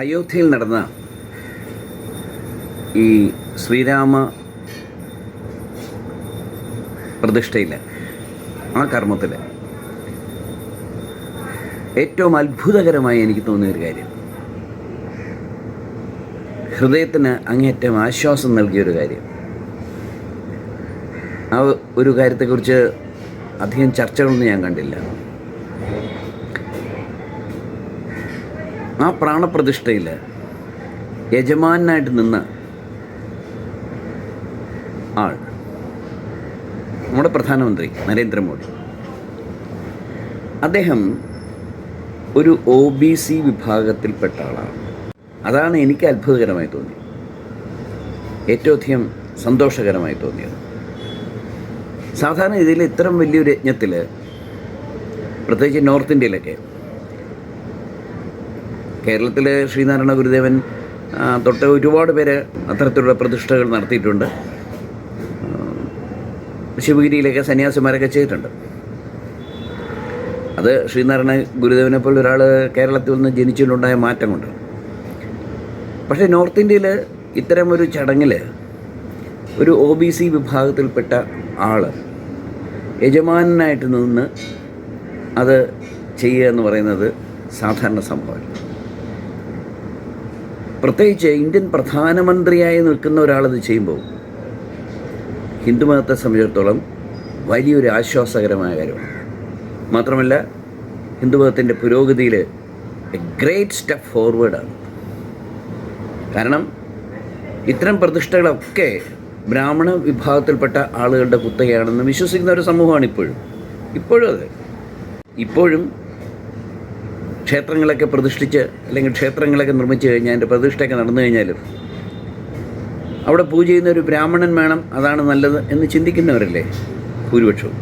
അയോധ്യയിൽ നടന്ന ഈ ശ്രീരാമ പ്രതിഷ്ഠയിൽ ആ കർമ്മത്തിൽ ഏറ്റവും അത്ഭുതകരമായി എനിക്ക് തോന്നിയൊരു കാര്യം. ഹൃദയത്തിന് അങ്ങേറ്റം ആശ്വാസം നൽകിയൊരു കാര്യം. ആ ഒരു കാര്യത്തെക്കുറിച്ച് അധികം ചർച്ചകളൊന്നും ഞാൻ കണ്ടില്ല. ആ പ്രാണപ്രതിഷ്ഠയിൽ യജമാനായിട്ട് നിന്ന ആൾ നമ്മുടെ പ്രധാനമന്ത്രി നരേന്ദ്രമോദി. അദ്ദേഹം ഒരു ഒ ബി സി വിഭാഗത്തിൽപ്പെട്ട ആളാണ്. അതാണ് എനിക്ക് അത്ഭുതകരമായി തോന്നി ഏറ്റവും അധികം സന്തോഷകരമായി തോന്നിയത്. സാധാരണ ഇതിൽ ഇത്തരം വലിയൊരു യജ്ഞത്തിൽ പ്രത്യേകിച്ച് നോർത്ത് ഇന്ത്യയിലൊക്കെ കേരളത്തിൽ ശ്രീനാരായണ ഗുരുദേവൻ തൊട്ട് ഒരുപാട് പേര് അത്തരത്തിലുള്ള പ്രതിഷ്ഠകൾ നടത്തിയിട്ടുണ്ട്. ശിവഗിരിയിലൊക്കെ സന്യാസിമാരൊക്കെ ചെയ്തിട്ടുണ്ട്. അത് ശ്രീനാരായണ ഗുരുദേവനെ പോലെ ഒരാൾ കേരളത്തിൽ നിന്ന് ജനിച്ചുകൊണ്ടുണ്ടായ മാറ്റം കൊണ്ട് പക്ഷേ നോർത്ത് ഇന്ത്യയിൽ ഇത്തരം ഒരു ചടങ്ങിൽ ഒരു ഒ ബി സി വിഭാഗത്തിൽപ്പെട്ട ആൾ യജമാനായിട്ട് നിന്ന് അത് ചെയ്യുക എന്ന് പറയുന്നത് സാധാരണ സംഭവമല്ല. പ്രത്യേകിച്ച് ഇന്ത്യൻ പ്രധാനമന്ത്രിയായി നിൽക്കുന്ന ഒരാളത് ചെയ്യുമ്പോൾ ഹിന്ദുമതത്തെ സംബന്ധിച്ചിടത്തോളം വലിയൊരു ആശ്വാസകരമായ കാര്യമാണ്. മാത്രമല്ല ഹിന്ദുമതത്തിന്റെ പുരോഗതിയിൽ എ ഗ്രേറ്റ് സ്റ്റെപ്പ് ഫോർവേഡാണ് കാരണം ഇത്തരം പ്രതിഷ്ഠകളൊക്കെ ബ്രാഹ്മണ വിഭാഗത്തിൽപ്പെട്ട ആളുകളുടെ കുത്തകയാണെന്ന് വിശ്വസിക്കുന്ന ഒരു സമൂഹമാണ് ഇപ്പോഴും. ഇപ്പോഴും അതെ. ഇപ്പോഴും ക്ഷേത്രങ്ങളൊക്കെ പ്രതിഷ്ഠിച്ച് അല്ലെങ്കിൽ ക്ഷേത്രങ്ങളൊക്കെ നിർമ്മിച്ചു കഴിഞ്ഞാൽ അതിന്റെ പ്രതിഷ്ഠയൊക്കെ നടന്നു കഴിഞ്ഞാലും അവിടെ പൂജ ചെയ്യുന്ന ഒരു ബ്രാഹ്മണൻ വേണം അതാണ് നല്ലത് എന്ന് ചിന്തിക്കുന്നവരല്ലേ? ഭൂരിപക്ഷവും.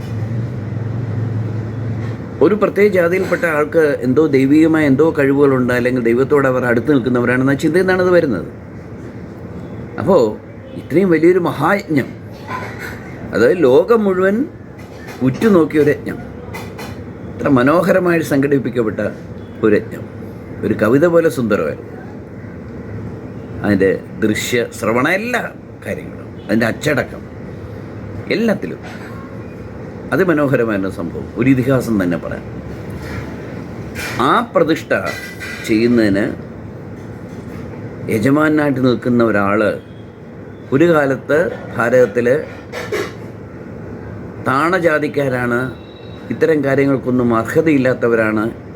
ഒരു പ്രത്യേക ജാതിയിൽപ്പെട്ട ആൾക്ക് എന്തോ ദൈവികമായ എന്തോ കഴിവുകളുണ്ട് അല്ലെങ്കിൽ ദൈവത്തോട് അവർ അടുത്ത് നിൽക്കുന്നവരാണെന്ന ചിന്തയിൽ നിന്നാണ് ഇത് വരുന്നത്. അപ്പോൾ ഇത്രയും വലിയൊരു മഹായജ്ഞം അതായത് ലോകം മുഴുവൻ ഉറ്റുനോക്കിയൊരു യജ്ഞം. ഇത്ര മനോഹരമായി സംഘടിപ്പിക്കപ്പെട്ട ഒരു യജ്ഞം ഒരു കവിത പോലെ സുന്ദരമായിരുന്നു അതിന്റെ ദൃശ്യ ശ്രവണ എല്ലാ കാര്യങ്ങളും അതിന്റെ അച്ചടക്കം എല്ലാത്തിലും. അതിമനോഹരമായിരുന്ന സംഭവം. ഒരു ഇതിഹാസം തന്നെ പറയാം. ആ പ്രതിഷ്ഠ ചെയ്യുന്നതിന് യജമാനായിട്ട് നിൽക്കുന്ന ഒരാൾ ഒരു കാലത്ത് ഭാരതത്തിൽ താണജാതിക്കാരാണ് ഇത്തരം കാര്യങ്ങൾക്കൊന്നും അർഹതയില്ലാത്തവരാണ്.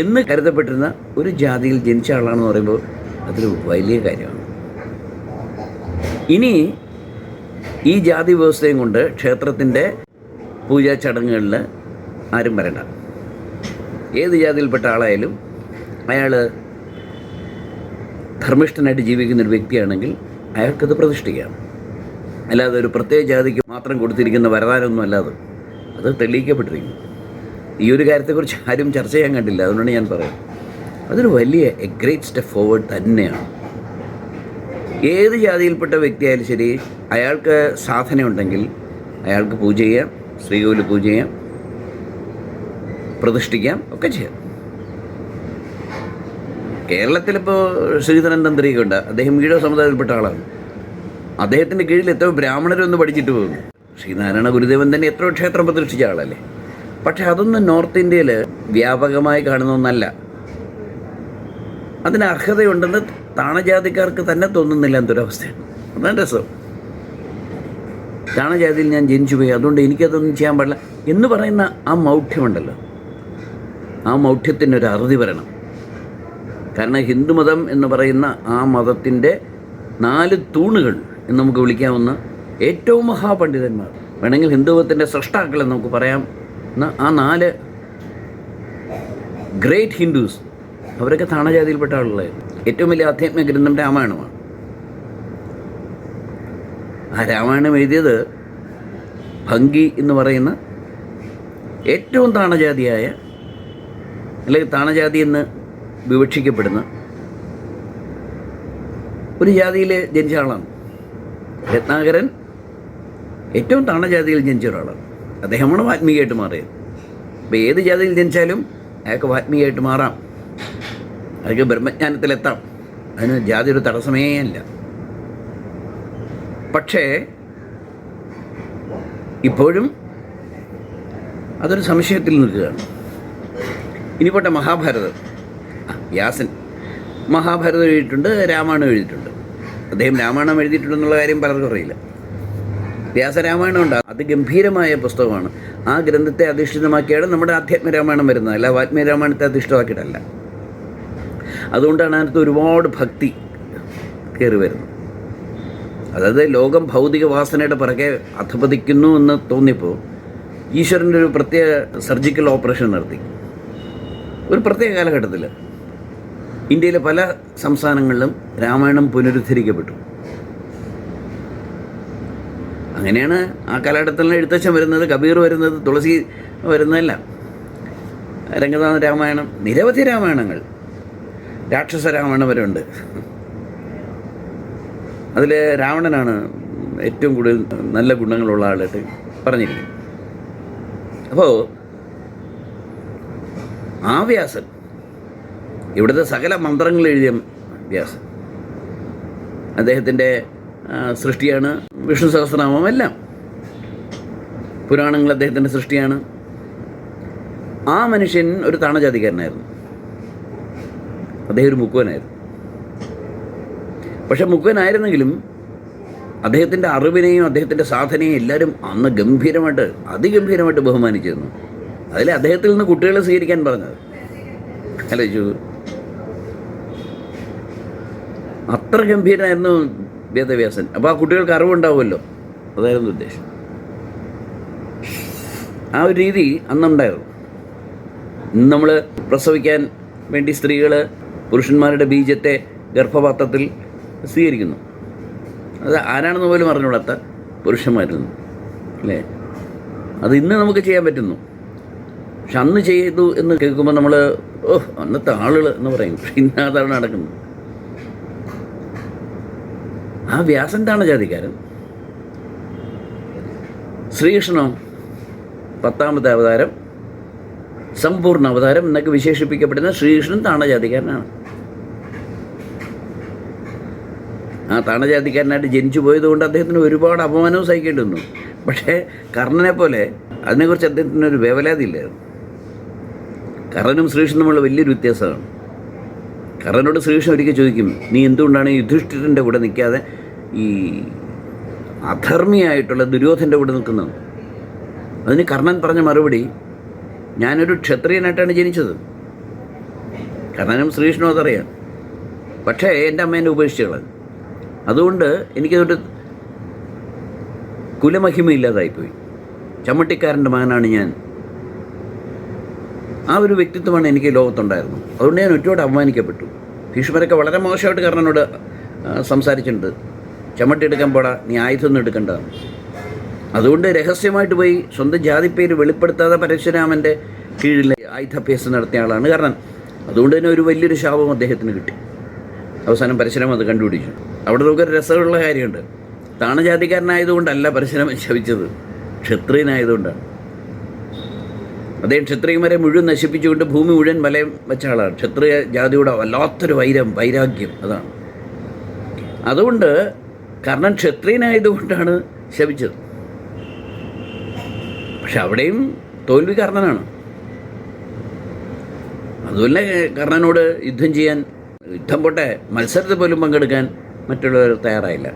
എന്ന് കരുതപ്പെട്ടിരുന്ന ഒരു ജാതിയിൽ ജനിച്ച ആളാണെന്ന് പറയുമ്പോൾ അതൊരു വലിയ കാര്യമാണ്. ഇനി ഈ ജാതി വ്യവസ്ഥയും കൊണ്ട് ക്ഷേത്രത്തിന്റെ പൂജാ ചടങ്ങുകളിൽ ആരും വരണ്ട. ഏത് ജാതിയിൽപ്പെട്ട ആളായാലും അയാൾ ധർമ്മിഷ്ഠനായിട്ട് ജീവിക്കുന്ന ഒരു വ്യക്തിയാണെങ്കിൽ അയാൾക്കത് പ്രതിഷ്ഠിക്കാം. അല്ലാതെ ഒരു പ്രത്യേക ജാതിക്ക് മാത്രം കൊടുത്തിരിക്കുന്ന വരദാനമൊന്നും അല്ലാതെ അത് തെളിയിക്കപ്പെട്ടിരിക്കുന്നു. ഈ ഒരു കാര്യത്തെക്കുറിച്ച് ആരും ചർച്ച ചെയ്യാൻ കണ്ടില്ല. അതുകൊണ്ടാണ് ഞാൻ പറയുന്നത്. അതൊരു വലിയ എ ഗ്രേറ്റ് സ്റ്റെപ്പ് ഫോർവേഡ് തന്നെയാണ്. ഏത് ജാതിയിൽപ്പെട്ട വ്യക്തിയായാലും ശരി അയാൾക്ക് സാധന ഉണ്ടെങ്കിൽ അയാൾക്ക് പൂജ ചെയ്യാം ശ്രീകോവിൽ പൂജ ചെയ്യാം പ്രതിഷ്ഠിക്കാം ഒക്കെ ചെയ്യാം. കേരളത്തിലിപ്പോൾ ശ്രീധരൻ തന്ത്രിയൊക്കെ ഉണ്ട്. അദ്ദേഹം ഈഴോ സമുദായത്തിൽപ്പെട്ട ആളാണ്. അദ്ദേഹത്തിന്റെ കീഴിൽ എത്രയോ ബ്രാഹ്മണരൊന്ന് പഠിച്ചിട്ട് പോകും ശ്രീനാരായണ ഗുരുദേവൻ തന്നെ എത്രയോ ക്ഷേത്രം പ്രതിഷ്ഠിച്ച ആളല്ലേ? പക്ഷെ അതൊന്നും നോർത്ത് ഇന്ത്യയിൽ വ്യാപകമായി കാണുന്ന ഒന്നല്ല. അതിന് അർഹതയുണ്ടെന്ന് താണജാതിക്കാർക്ക് തന്നെ തോന്നുന്നില്ല എന്തൊരവസ്ഥയാണ്. അതാണ് രസം. താണജാതിയിൽ ഞാൻ ജനിച്ചു പോയി അതുകൊണ്ട് എനിക്കതൊന്നും ചെയ്യാൻ പാടില്ല. എന്ന് പറയുന്ന ആ മൗഢ്യമുണ്ടല്ലോ. ആ മൗഢ്യത്തിന്റെ ഒരു അറുതി വരണം. കാരണം ഹിന്ദുമതം എന്ന് പറയുന്ന ആ മതത്തിന്റെ നാല് തൂണുകൾ എന്ന് നമുക്ക് വിളിക്കാവുന്ന ഏറ്റവും മഹാപണ്ഡിതന്മാർ. വേണമെങ്കിൽ ഹിന്ദുമതത്തിന്റെ സൃഷ്ടാക്കളെന്ന് നമുക്ക് പറയാം. ആ നാല് ഗ്രേറ്റ് ഹിന്ദുസ് അവരൊക്കെ താണജാതിയിൽപ്പെട്ട ആളുകളായിരുന്നു ഏറ്റവും വലിയ ആധ്യാത്മിക ഗ്രന്ഥം രാമായണമാണ്. ആ രാമായണം എഴുതിയത് ഭംഗി എന്ന് പറയുന്ന ഏറ്റവും താണജാതിയായ അല്ലെങ്കിൽ താണജാതി എന്ന് വിവക്ഷിക്കപ്പെടുന്ന ഒരു ജാതിയിൽ ജനിച്ച ആളാണ്. രത്നാകരൻ ഏറ്റവും താണജാതിയിൽ ജനിച്ച ഒരാളാണ്. അദ്ദേഹമാണ് വാത്മീകമായിട്ട് മാറിയത്. അപ്പോൾ ഏത് ജാതിയിൽ ജനിച്ചാലും അയാൾക്ക് വാത്മീകമായിട്ട് മാറാം. അയാൾക്ക് ബ്രഹ്മജ്ഞാനത്തിലെത്താം. അതിന് ജാതി ഒരു തടസ്സമേ അല്ല പക്ഷേ ഇപ്പോഴും അതൊരു സംശയത്തിൽ നിൽക്കുകയാണ്. ഇനി പോട്ടെ മഹാഭാരതം വ്യാസൻ മഹാഭാരതം എഴുതിയിട്ടുണ്ട് രാമായണം എഴുതിയിട്ടുണ്ട്. അദ്ദേഹം രാമായണം എഴുതിയിട്ടുണ്ടെന്നുള്ള കാര്യം പലർക്കും അറിയില്ല. വ്യാസരാമായണം ഉണ്ട്. അത് ഗംഭീരമായ പുസ്തകമാണ്. ആ ഗ്രന്ഥത്തെ അധിഷ്ഠിതമാക്കിയാണ് നമ്മുടെ ആധ്യാത്മ രാമായണം വരുന്നത്. അല്ല വാത്മീയ രാമായണത്തെ അധിഷ്ഠിതമാക്കിയിട്ടല്ല. അതുകൊണ്ടാണ് അതിനകത്ത് ഒരുപാട് ഭക്തി കയറി വരുന്നത്. അതായത് ലോകം ഭൗതിക വാസനയുടെ പിറകെ അധപതിക്കുന്നു എന്ന് തോന്നിയപ്പോൾ ഈശ്വരന്റെ ഒരു പ്രത്യേക സർജിക്കൽ ഓപ്പറേഷൻ നടത്തി. ഒരു പ്രത്യേക കാലഘട്ടത്തിൽ ഇന്ത്യയിലെ പല സംസ്ഥാനങ്ങളിലും രാമായണം പുനരുദ്ധരിക്കപ്പെട്ടു. അങ്ങനെയാണ് ആ കാലഘട്ടത്തിൽ എഴുത്തച്ഛൻ വരുന്നത് കബീർ വരുന്നത് തുളസി വരുന്നതല്ല. രംഗനാഥ രാമായണം നിരവധി രാമായണങ്ങൾ. രാക്ഷസ രാമായണം വരെ ഉണ്ട്. അതിൽ രാവണനാണ് ഏറ്റവും കൂടുതൽ നല്ല ഗുണങ്ങളുള്ള ആളായിട്ട് പറഞ്ഞിരിക്കുന്നത്. അപ്പോൾ ആ വ്യാസൻ ഇവിടുത്തെ സകല മന്ത്രങ്ങൾ എഴുതിയ വ്യാസൻ. അദ്ദേഹത്തിന്റെ സൃഷ്ടിയാണ് വിഷ്ണു സഹസ്രനാമം എല്ലാം. പുരാണങ്ങൾ അദ്ദേഹത്തിന്റെ സൃഷ്ടിയാണ്. ആ മനുഷ്യൻ ഒരു താണജാതിക്കാരനായിരുന്നു. അദ്ദേഹം ഒരു മുക്കുവനായിരുന്നു. പക്ഷെ മുക്കുവനായിരുന്നെങ്കിലും അദ്ദേഹത്തിന്റെ അറിവിനെയും അദ്ദേഹത്തിന്റെ സാധനയും എല്ലാവരും അന്ന് ഗംഭീരമായിട്ട് അതിഗംഭീരമായിട്ട് ബഹുമാനിച്ചിരുന്നു. അതിൽ അദ്ദേഹത്തിൽ നിന്ന് കുട്ടികളെ സ്വീകരിക്കാൻ പറഞ്ഞത്. ആലോചിച്ചു അത്ര ഗംഭീരനായിരുന്നു വേദവ്യാസൻ അപ്പോൾ ആ കുട്ടികൾക്ക് അറിവുണ്ടാവുമല്ലോ. അതായിരുന്നു ഉദ്ദേശം. ആ ഒരു രീതി അന്നുണ്ടായിരുന്നു. ഇന്ന് നമ്മൾ പ്രസവിക്കാൻ വേണ്ടി സ്ത്രീകൾ പുരുഷന്മാരുടെ ബീജത്തെ ഗർഭപാത്രത്തിൽ സ്വീകരിക്കുന്നു. അത് ആരാണെന്ന് പോലും അറിഞ്ഞുകൂടാത്ത പുരുഷന്മാരിൽ നിന്ന്. അല്ലേ? അത് ഇന്ന് നമുക്ക് ചെയ്യാൻ പറ്റുന്നു. പക്ഷെ അന്ന് ചെയ്തു എന്ന് കേൾക്കുമ്പോൾ നമ്മൾ ഓഹ് അന്നത്തെ ആളുകൾ എന്ന് പറയും. പക്ഷെ ഇന്ന് അതാണ് നടക്കുന്നത്. ആ വ്യാസൻ താണ ജാതിക്കാരൻ. ശ്രീകൃഷ്ണനോ പത്താമത്തെ അവതാരം സമ്പൂർണ അവതാരം എന്നൊക്കെ വിശേഷിപ്പിക്കപ്പെടുന്ന ശ്രീകൃഷ്ണൻ താണജാതിക്കാരനാണ്. ആ താണജാതിക്കാരനായിട്ട് ജനിച്ചു പോയതുകൊണ്ട് അദ്ദേഹത്തിന് ഒരുപാട് അപമാനവും സഹിക്കേണ്ടി വന്നു. പക്ഷേ കർണനെ പോലെ അതിനെക്കുറിച്ച് അദ്ദേഹത്തിന് ഒരു വേവലാതില്ലായിരുന്നു കർണനും ശ്രീകൃഷ്ണനും തമ്മിലുള്ള വലിയൊരു വ്യത്യാസമാണ്. കർണനോട് ശ്രീകൃഷ്ണൻ ഒരിക്കൽ ചോദിക്കും നീ എന്തുകൊണ്ടാണ് യുധിഷ്ഠിരന്റെ കൂടെ നിൽക്കാതെ ഈ അധർമ്മിയായിട്ടുള്ള ദുര്യോധന്റെ കൂടെ നിൽക്കുന്നത്? അതിന് കർണൻ പറഞ്ഞ മറുപടി ഞാനൊരു ക്ഷത്രിയനായിട്ടാണ് ജനിച്ചത്. കർണനും ശ്രീകൃഷ്ണനും അതറിയാം. പക്ഷേ എന്റെ അമ്മ എന്നെ ഉപേക്ഷിച്ച് അതുകൊണ്ട് എനിക്കതൊരു കുലമഹിമയില്ലാതായിപ്പോയി. ചമ്മട്ടിക്കാരന്റെ മകനാണ് ഞാൻ. ആ ഒരു വ്യക്തിത്വമാണ് എനിക്ക് ലോകത്തുണ്ടായിരുന്നു അതുകൊണ്ട് ഞാൻ ഒറ്റയോട് അപമാനിക്കപ്പെട്ടു. ഭീഷ്മരൊക്കെ വളരെ മോശമായിട്ട് കർണനോട് സംസാരിച്ചിട്ടുണ്ട്. ചമ്മട്ടി എടുക്കാൻ പോടാ നീ ആയുധമൊന്നും എടുക്കണ്ട. അതുകൊണ്ട് രഹസ്യമായിട്ട് പോയി സ്വന്തം ജാതിപ്പേര് വെളിപ്പെടുത്താതെ പരശുരാമന്റെ കീഴിൽ ആയുധാഭ്യാസം നടത്തിയ ആളാണ് കർണൻ. അതുകൊണ്ട് തന്നെ ഒരു വലിയൊരു ശാപം അദ്ദേഹത്തിന് കിട്ടി. അവസാനം പരശുരാമൻ അത് കണ്ടുപിടിച്ചു. അവിടെ നമുക്കൊരു രസമുള്ള കാര്യമുണ്ട്. താണജാതിക്കാരനായതുകൊണ്ടല്ല പരശുരാമൻ ശവിച്ചത് ക്ഷത്രിയനായതുകൊണ്ടാണ്. അദ്ദേഹം ക്ഷത്രിയന്മാരെ മുഴുവൻ നശിപ്പിച്ചുകൊണ്ട് ഭൂമി മുഴുവൻ വലയം വെച്ച ആളാണ്. ക്ഷത്രിയ ജാതിയുടെ വല്ലാത്തൊരു വൈരം വൈരാഗ്യം അതാണ്. അതുകൊണ്ട് കർണൻ ക്ഷത്രിയനായതുകൊണ്ടാണ് ശപിച്ചത്. പക്ഷെ അവിടെയും തോൽവി കർണനാണ്. അതുപോലെ കർണനോട് യുദ്ധം ചെയ്യാൻ യുദ്ധം പോട്ടെ മത്സരത്തിൽ പോലും പങ്കെടുക്കാൻ മറ്റുള്ളവർ തയ്യാറായില്ല.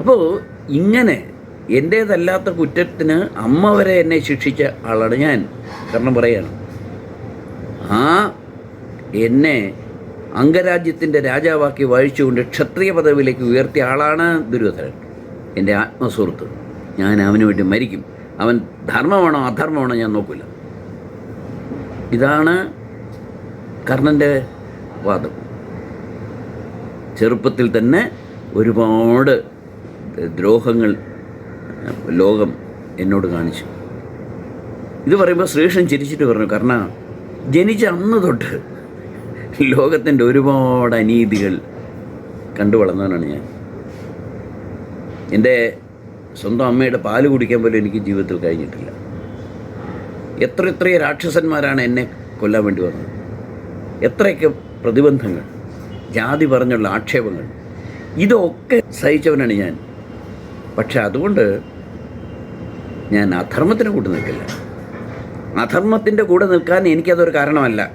അപ്പോൾ ഇങ്ങനെ എന്റേതല്ലാത്ത കുറ്റത്തിന് അമ്മ വരെ എന്നെ ശിക്ഷിച്ച ആളാണ് ഞാൻ. കാരണം പറയാണ് ആ എന്നെ അംഗരാജ്യത്തിന്റെ രാജാവാക്കി വാഴിച്ചുകൊണ്ട് ക്ഷത്രിയ പദവിയിലേക്ക് ഉയർത്തിയ ആളാണ് ദുര്യോധനൻ. എന്റെ ആത്മസുഹൃത്ത്. ഞാൻ അവന് വേണ്ടി മരിക്കും. അവൻ ധർമ്മമാണോ അധർമ്മമാണോ ഞാൻ നോക്കില്ല ഇതാണ് കർണന്റെ വാദം. ചെറുപ്പത്തിൽ തന്നെ ഒരുപാട് ദ്രോഹങ്ങൾ ലോകം എന്നോട് കാണിച്ചു. ഇത് പറയുമ്പോൾ ശ്രീകൃഷ്ണൻ ചിരിച്ചിട്ട് പറഞ്ഞു കാരണം ജനിച്ച അന്ന് തൊട്ട് ലോകത്തിന്റെ ഒരുപാട് അനീതികൾ കണ്ടു വളർന്നവനാണ് ഞാൻ. എന്റെ സ്വന്തം അമ്മയുടെ പാൽ കുടിക്കാൻ പോലും എനിക്ക് ജീവിതത്തിൽ കഴിഞ്ഞിട്ടില്ല. എത്ര എത്രയോ രാക്ഷസന്മാരാണ് എന്നെ കൊല്ലാൻ വേണ്ടി വന്നത്. എത്രയൊക്കെ പ്രതിബന്ധങ്ങൾ ജാതി പറഞ്ഞുള്ള ആക്ഷേപങ്ങൾ ഇതൊക്കെ സഹിച്ചവനാണ് ഞാൻ. പക്ഷെ അതുകൊണ്ട് ഞാൻ അധർമ്മത്തിന് കൂട്ട് നിൽക്കില്ല. അധർമ്മത്തിന്റെ കൂടെ നിൽക്കാൻ എനിക്കതൊരു കാരണമല്ല.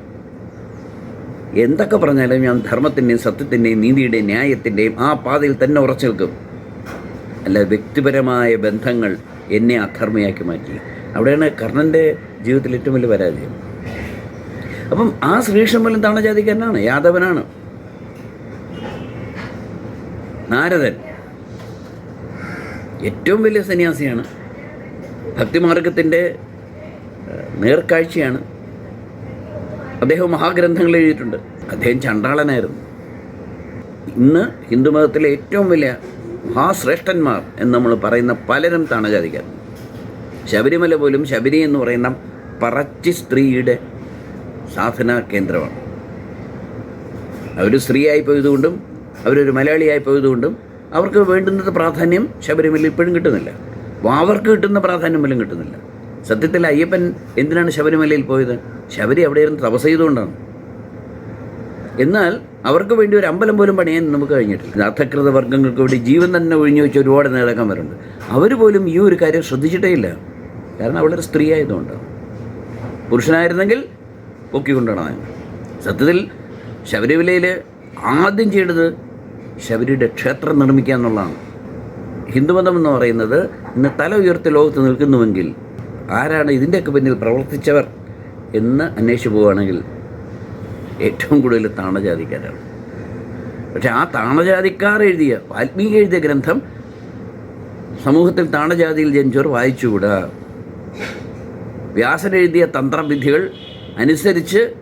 എന്തൊക്കെ പറഞ്ഞാലും ഞാൻ ധർമ്മത്തിന്റെയും സത്യത്തിന്റെയും നീതിയുടെയും ന്യായത്തിന്റെയും ആ പാതയിൽ തന്നെ ഉറച്ചു നിൽക്കും. അല്ല വ്യക്തിപരമായ ബന്ധങ്ങൾ എന്നെ അധർമ്മയാക്കി മാറ്റി. അവിടെയാണ് കർണന്റെ ജീവിതത്തിൽ ഏറ്റവും വലിയ പരാജയം. അപ്പം ആ ശ്രീകൃഷ്ണൻ പോലും താണജാതിക്കാരനാണ് യാദവനാണ്. നാരദൻ. ഏറ്റവും വലിയ സന്യാസിയാണ്. ഭക്തിമാർഗത്തിന്റെ നേർക്കാഴ്ചയാണ്. അദ്ദേഹം മഹാഗ്രന്ഥങ്ങൾ എഴുതിയിട്ടുണ്ട്. അദ്ദേഹം ചണ്ടാളനായിരുന്നു ഇന്ന് ഹിന്ദുമതത്തിലെ ഏറ്റവും വലിയ മഹാശ്രേഷ്ഠന്മാർ എന്ന് നമ്മൾ പറയുന്ന പലരും താണജാതിക്കാർ ശബരിമല പോലും ശബരി എന്ന് പറയുന്ന പറച്ചി സ്ത്രീയുടെ സാധനാ കേന്ദ്രമാണ്. അവർ സ്ത്രീയായി പോയതുകൊണ്ടും അവരൊരു മലയാളിയായി പോയതുകൊണ്ടും അവർക്ക് വേണ്ടുന്നത് പ്രാധാന്യം ശബരിമല ഇപ്പോഴും കിട്ടുന്നില്ല. അവർക്ക് കിട്ടുന്ന പ്രാധാന്യം പോലും കിട്ടുന്നില്ല. സത്യത്തിൽ അയ്യപ്പൻ എന്തിനാണ് ശബരിമലയിൽ പോയത്? ശബരി അവിടെ ഇരുന്ന് തപസ് ചെയ്തുകൊണ്ടാണ്. എന്നാൽ അവർക്ക് വേണ്ടി ഒരു അമ്പലം പോലും പണിയാൻ നമുക്ക് കഴിഞ്ഞിട്ടില്ല. അധകൃത വർഗങ്ങൾക്ക് വേണ്ടി ജീവൻ തന്നെ ഒഴിഞ്ഞു വെച്ച് ഒരുപാട് നേതാക്കന്മാരുണ്ട്. അവർ പോലും ഈ ഒരു കാര്യം ശ്രദ്ധിച്ചിട്ടേ ഇല്ല. കാരണം അവളൊരു സ്ത്രീ ആയതുകൊണ്ട്. പുരുഷനായിരുന്നെങ്കിൽ പൊക്കിക്കൊണ്ടാണ് സത്യത്തിൽ ശബരിമലയിൽ ആദ്യം ചെയ്തത് ശബരിയുടെ ക്ഷേത്രം നിർമ്മിക്കുക എന്നുള്ളതാണ്. ഹിന്ദുമതം എന്ന് പറയുന്നത് ഇന്ന് തല ഉയർത്തി ലോകത്ത് നിൽക്കുന്നുവെങ്കിൽ ആരാണ് ഇതിന്റെയൊക്കെ പിന്നിൽ പ്രവർത്തിച്ചവർ എന്ന് അന്വേഷിച്ചു പോവുകയാണെങ്കിൽ ഏറ്റവും കൂടുതൽ താണജാതിക്കാരാണ്. പക്ഷെ ആ താണജാതിക്കാർ എഴുതിയ വാൽമീകി എഴുതിയ ഗ്രന്ഥം സമൂഹത്തിൽ താണജാതിയിൽ ജനിച്ചവർ വായിച്ചുകൂടാ. വ്യാസൻ എഴുതിയ തന്ത്രവിധികൾ അനുസരിച്ച്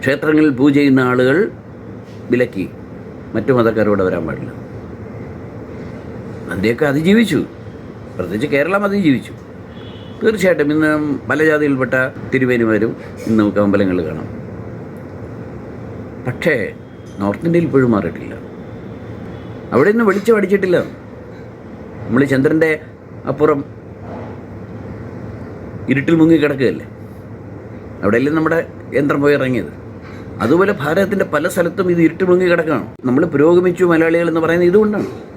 ക്ഷേത്രങ്ങളിൽ പൂജ ചെയ്യുന്ന ആളുകൾ വിലക്കി. മറ്റു മതക്കാരോട് വരാൻ പാടില്ല. അതിന്റെയൊക്കെ അതിജീവിച്ചു. പ്രത്യേകിച്ച് കേരളം അതിജീവിച്ചു. തീർച്ചയായിട്ടും ഇന്ന് പല ജാതിയിൽപ്പെട്ട തിരുവേനിമാരും ഇന്ന് നമുക്ക് അമ്പലങ്ങൾ കാണാം. പക്ഷേ നോർത്ത് ഇന്ത്യയിൽ ഇപ്പോഴും മാറിയിട്ടില്ല. അവിടെ നിന്ന് വെളിച്ചം അടിച്ചിട്ടില്ല. നമ്മൾ ചന്ദ്രന്റെ അപ്പുറം ഇരുട്ടിൽ മുങ്ങി കിടക്കുകയല്ലേ? അവിടെയല്ലേ നമ്മുടെ യന്ത്രം പോയി ഇറങ്ങിയത്? അതുപോലെ ഭാരതത്തിന്റെ പല സ്ഥലത്തും ഇത് ഇരുട്ടിൽ മുങ്ങി കിടക്കുകയാണ്. നമ്മൾ പുരോഗമിച്ചു മലയാളികൾ എന്ന് പറയുന്നത് ഇതുകൊണ്ടാണ്.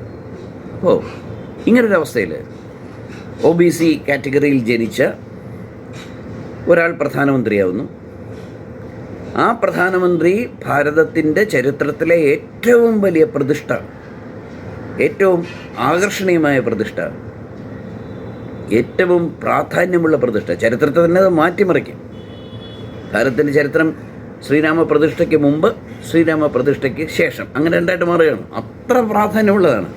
അപ്പോൾ ഇങ്ങനൊരവസ്ഥയിൽ ഒ ബി സി കാറ്റഗറിയിൽ ജനിച്ച ഒരാൾ പ്രധാനമന്ത്രിയാവുന്നു. ആ പ്രധാനമന്ത്രി ഭാരതത്തിന്റെ ചരിത്രത്തിലെ ഏറ്റവും വലിയ പ്രതിഷ്ഠ ഏറ്റവും ആകർഷണീയമായ പ്രതിഷ്ഠ ഏറ്റവും പ്രാധാന്യമുള്ള പ്രതിഷ്ഠ ചരിത്രത്തെ തന്നെ അത് മാറ്റിമറിക്കും. ഭാരതത്തിന്റെ ചരിത്രം ശ്രീരാമ പ്രതിഷ്ഠയ്ക്ക് മുമ്പ് ശ്രീരാമ പ്രതിഷ്ഠയ്ക്ക് ശേഷം അങ്ങനെ രണ്ടായിട്ട് മാറുകയാണ്. അത്ര പ്രാധാന്യമുള്ളതാണ്.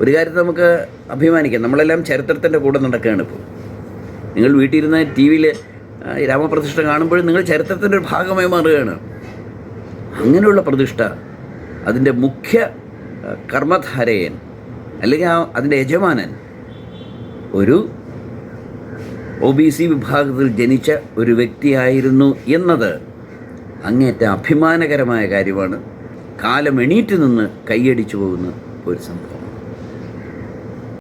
ഒരു കാര്യത്തിൽ നമുക്ക് അഭിമാനിക്കാം. നമ്മളെല്ലാം ചരിത്രത്തിന്റെ കൂടെ നടക്കുകയാണ് ഇപ്പോൾ. നിങ്ങൾ വീട്ടിലിരുന്ന ടി വിയിൽ രാമപ്രതിഷ്ഠ കാണുമ്പോഴും നിങ്ങൾ ചരിത്രത്തിന്റെ ഒരു ഭാഗമായി മാറുകയാണ്. അങ്ങനെയുള്ള പ്രതിഷ്ഠ അതിന്റെ മുഖ്യ കർമ്മധാരയൻ അല്ലെങ്കിൽ ആ അതിന്റെ യജമാനൻ ഒരു ഒ ബി സി വിഭാഗത്തിൽ ജനിച്ച ഒരു വ്യക്തിയായിരുന്നു എന്നത് അങ്ങേറ്റ അഭിമാനകരമായ കാര്യമാണ്. കാലം എണീറ്റ് നിന്ന് കൈയടിച്ചു പോകുന്ന ഒരു സംഭവം.